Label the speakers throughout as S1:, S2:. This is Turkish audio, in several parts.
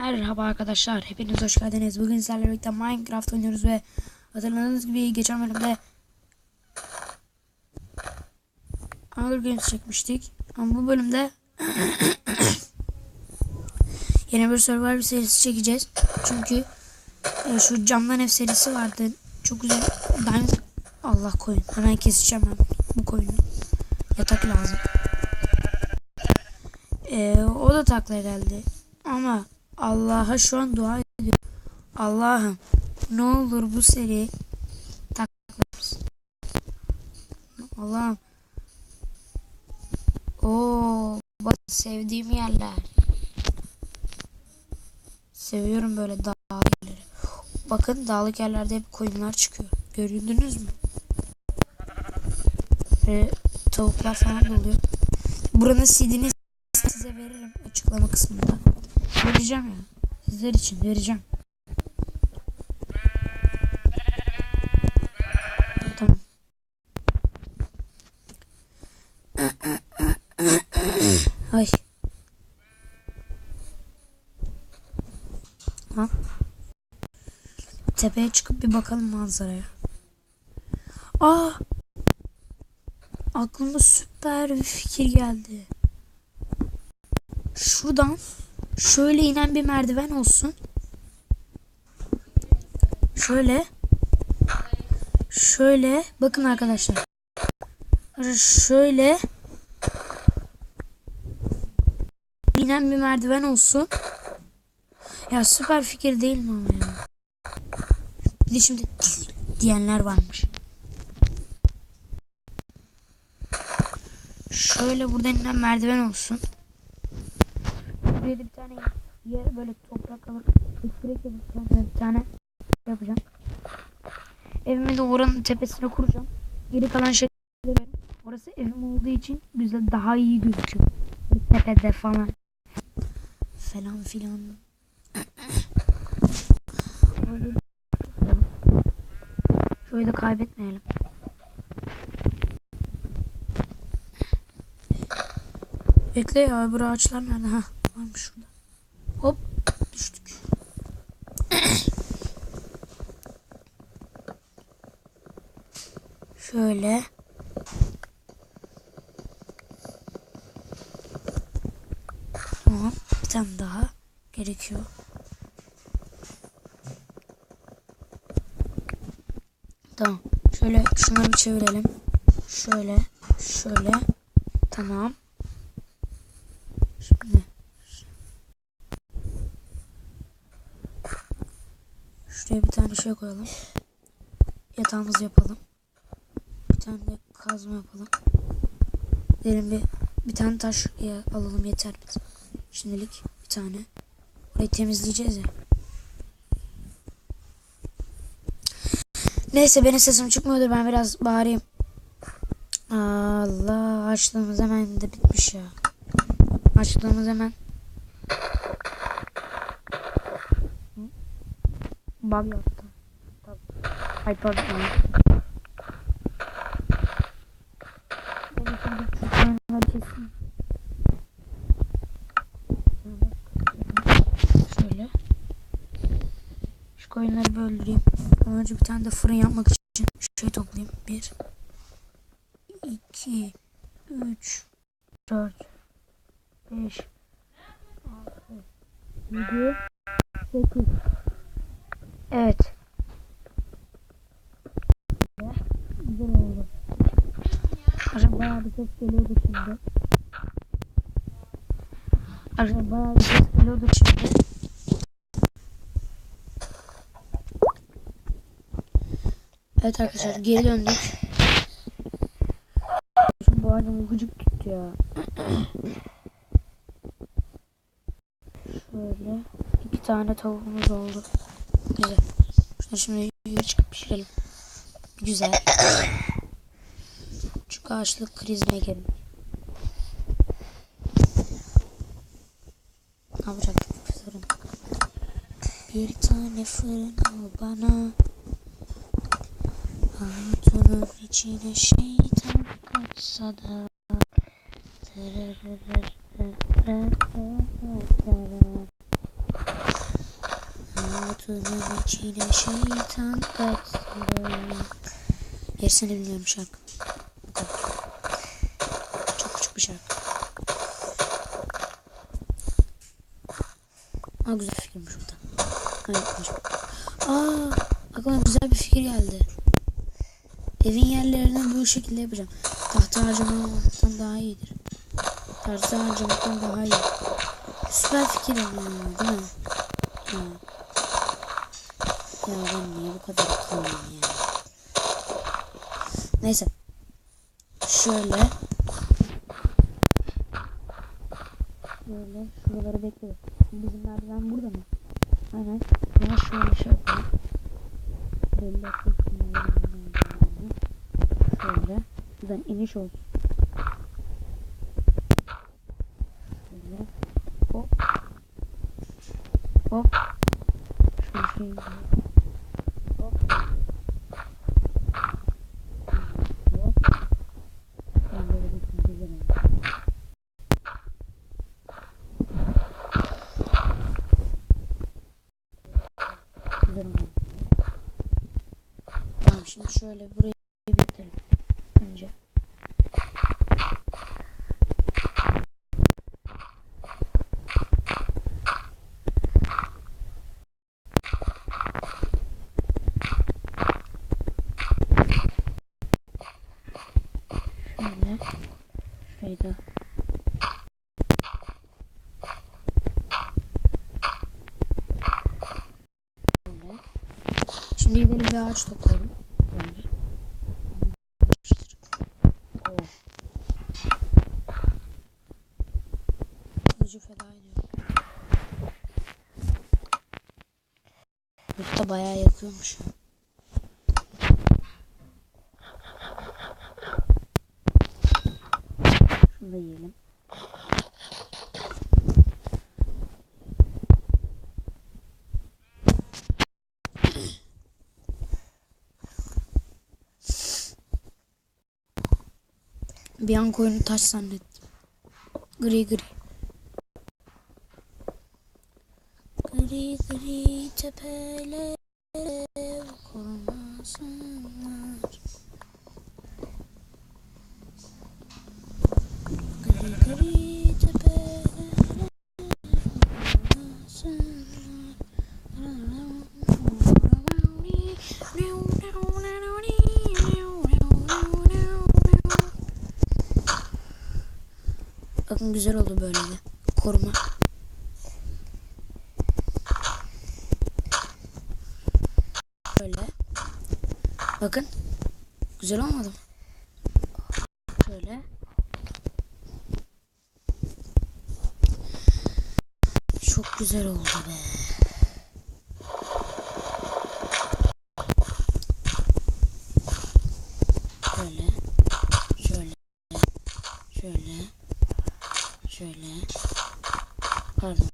S1: Merhaba arkadaşlar, hepiniz hoş geldiniz. Bugün sizlerle birlikte Minecraft oynuyoruz ve hatırladığınız gibi geçen bölümde Hunger Games çekmiştik. Ama bu bölümde yeni bir Survivor serisi çekeceğiz. Çünkü e, şu camdan ev serisi vardı. Çok güzel. Diamond Allah koyun. Hemen keseceğim ben bu koyunu. Yatak lazım. E, o da takla herhalde. Ama Allah'a şu an dua ediyorum. Allah'ım ne olur bu seri taklarız. Allah'ım. Oo, bak sevdiğim yerler. Seviyorum böyle dağlık yerleri. Bakın dağlık yerlerde hep koyunlar çıkıyor. Gördünüz mü? Ve tavuklar falan oluyor. Buranın seedini size veririm açıklama kısmında. Vereceğim ya. Sizler için vereceğim. Tamam. Ay. Ha? Tepeye çıkıp bir bakalım manzaraya. Aa! Aklıma süper bir fikir geldi. Şuradan şöyle inen bir merdiven olsun. Şöyle. Şöyle. Bakın arkadaşlar. Şöyle. inen bir merdiven olsun. Ya süper fikir değil mi ama ya? Bir de şimdi diyenler varmış. Şöyle buradan inen merdiven olsun. Buraya da bir tane yer böyle toprak alıp direkt yapıp kendime bir tane yapacağım. Evimi de oranın tepesine kuracağım. Geri kalan şeyleri orası evim olduğu için güzel daha iyi gözüküyor. Tepede falan. Falan filan. Şöyle de kaybetmeyelim. Bekle ya öbür ağaçlar nerede? Ha varmış şurada. Hop düştük. Şöyle. Tamam. Bir tane daha gerekiyor. Tamam. Şöyle şunları çevirelim. Şöyle. Şöyle. Tamam. Şimdi. Şuraya bir tane şey koyalım. Yatağımızı yapalım. Bir tane de kazma yapalım. Derin bir bir tane taş alalım yeter biz. Şimdilik bir tane. Orayı temizleyeceğiz ya. Neyse benim sesim çıkmıyordur. Ben biraz bağırayım. Allah açlığımız hemen de bitmiş ya. Açlığımız hemen. Bug yaptı. Ay pardon. Şöyle. Şu koyunları böldüreyim. Önce bir tane de fırın yapmak için şey toplayayım. Bir, iki, üç, dört, beş, altı, yedi, sekiz. Evet. Güzel oldu. Arkadaşlar bayağı bir ses geliyordu şimdi. Arkadaşlar bayağı bir ses geliyordu şimdi. Evet arkadaşlar geri döndük. Şu bu arada gıcık tuttu ya. Şöyle iki tane tavuğumuz oldu. Güzel. Şunu şimdi yukarı çıkıp pişirelim. Güzel. Açlık krizine girdim. Ne yapacaktık? Fırın. Bir tane fırın al bana. Hatunun içine şeytan kaçsa da.
S2: Kutunun içine şeytan kaçtı. Gerisini bilmiyorum şarkı. Şarkı. Aa güzel fikirmiş bu da. Aa aklıma güzel bir fikir geldi. Evin yerlerini bu şekilde yapacağım. Tahta harcamaktan daha iyidir. Tahta harcamaktan daha iyi. Süper fikir ama değil mi? Ha. Ya ben niye bu kadar akıllıyım ya? Neyse. Şöyle. Şöyle şuraları bekliyoruz. Şimdi bizim merdiven burada mı? Aynen. Ama şöyle şey yapalım. Belli etmek Şöyle. Buradan iniş olsun. Şöyle. Hop. Hop. Şöyle şey. Hop. Hop. Ben böyle bir güzel oldu. Güzel oldu. Tamam şimdi şöyle burayı bitirelim. Önce. Şöyle. Şurayı. Şimdi gidelim bir ağaç toplayalım. Usta bayağı yakıyormuş. Şunu da yiyelim. Bir an koyunu taş zannettim. Gri gri. Gri gri tepeler korumasınlar. Gri gri tepeler korumasınlar. Bakın güzel oldu böyle de. Koruma. Şöyle. Bakın. Güzel olmadı mı? Şöyle. Çok güzel oldu be. Şöyle. Şöyle. Şöyle. Şöyle. Pardon.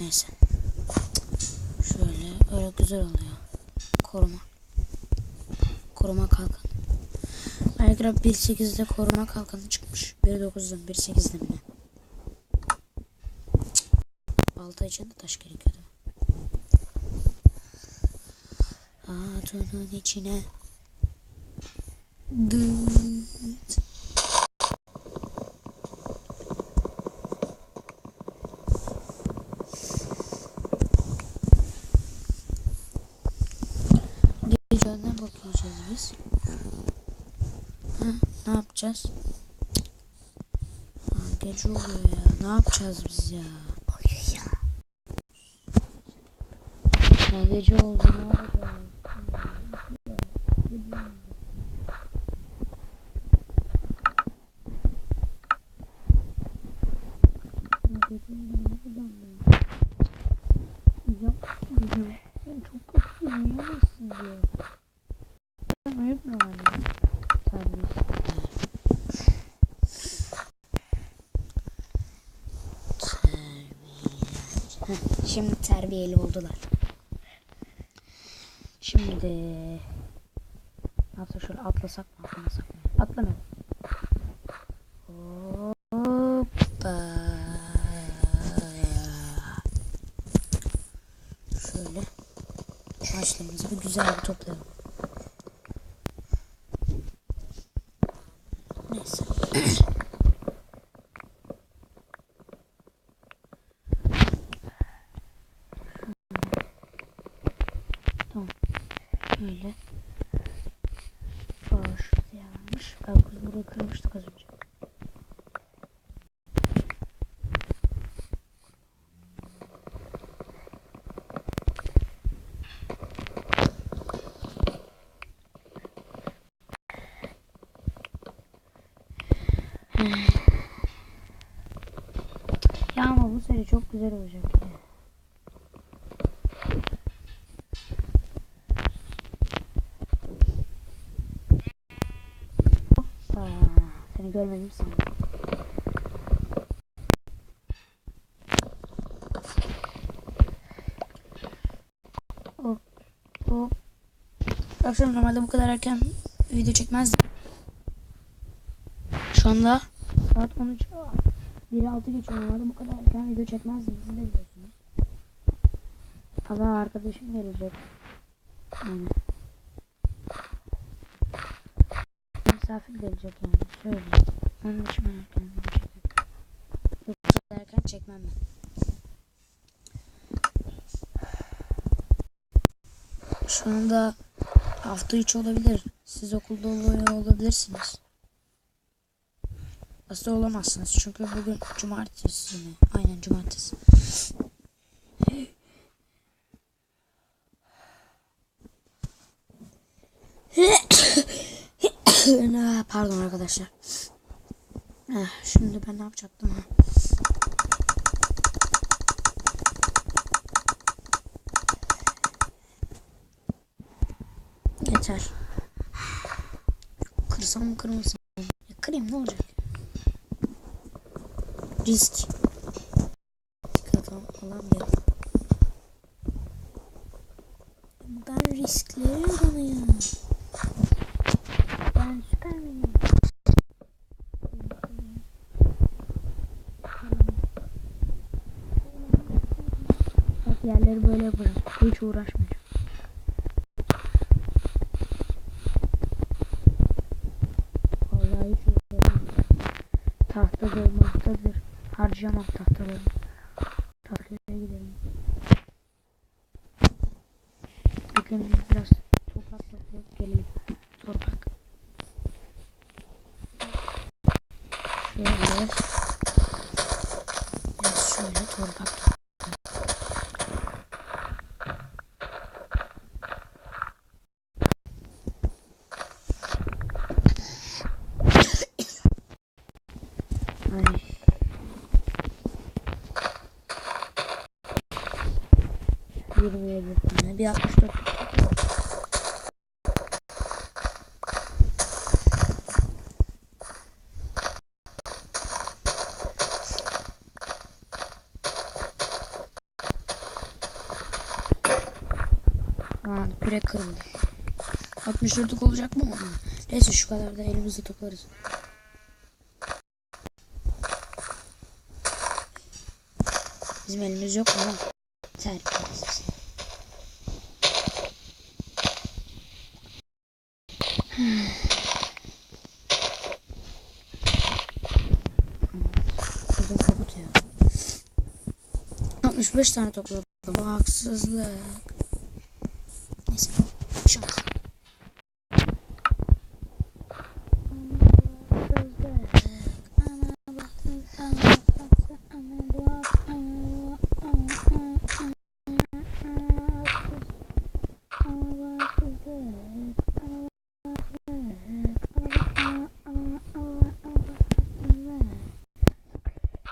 S2: Neyse. Şöyle. Öyle güzel oluyor. Koruma. Koruma kalkanı. Minecraft 1.8'de koruma kalkanı çıkmış. 1.9'dan 1.8'de mi? Balta için de taş gerekiyordu. Atunun içine Dıt. Gece ne bakacağız biz? Ha, ne yapacağız? Ha, gece oluyor ya. Ne yapacağız biz ya? Ya gece oldu ne yapacağız? Ya gece oldu ne yapacağım ben? Ya, ya, ben çok kötü uyuyamazsın diyor. Ben uyutmuyorum anne. Terbiyesiz. Heh, Şimdi terbiyeli oldular. Şimdi ne yapsak şöyle atlasak mı atlamasak mı? Atlamayalım. Hoppa. Şöyle. Ağaçlarımızı bir güzel bir toplayalım. Neyse. tamam. Böyle. Aa, şurada yanmış. Karpuz burayı kırmıştık az önce. Ya ama bu sene çok güzel olacak ya. Aa, seni görmedim sandım. Hop hop. Akşam normalde bu kadar erken video çekmezdim. Şu anda saat 13. Aa, 1.6 geçiyor normalde bu kadar erken video çekmezdim. Siz de biliyorsunuz. Allah arkadaşım gelecek. Yani. Misafir gelecek yani. Şöyle. Onun için ben erken çekiyorum. Yoksa erken çekmem ben. Şu anda hafta içi olabilir. Siz okulda oluyor olabilirsiniz. Aslında olamazsınız çünkü bugün cumartesi mi? Aynen cumartesi. Ah, Pardon arkadaşlar. Eh, Şimdi ben ne yapacaktım? Yeter. Kırsam mı kırmasam mı? Kırayım ne olacak? Risk. Falan diyor. Ben riskleri Yerleri böyle yaparım. Hiç uğraşmayacağım. Vallahi hiç uğraşmayacağım. Tahtadır, mahtadır. Harcamam tahtaları. Tahtaya gidelim. Bekleyin 27 tane. Bir 64. Lan küre kırıldı. 64'lük olacak mı? Neyse şu kadar da elimizde toplarız. Bizim elimiz yok ama. Terk. 65 tane topladım. Bu haksızlık. Neyse. Şuna.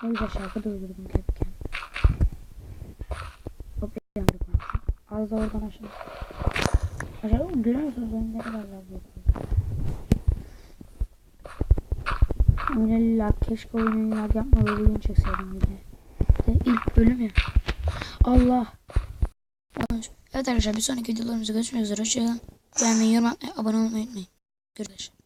S2: Güzel şarkı da uydurdum kendi kendime. Hop yandık lan. Az da oradan aşağı. Aşağı görüyor musunuz benim ne kadar yapıyor. Yine lag keşke oyunun lag bir gün çekseydim bir de. De ilk bölüm ya. Allah. Evet arkadaşlar bir sonraki videolarımızda görüşmek üzere. Hoşçakalın. Beğenmeyi, yorum atmayı, abone olmayı unutmayın. Görüşürüz.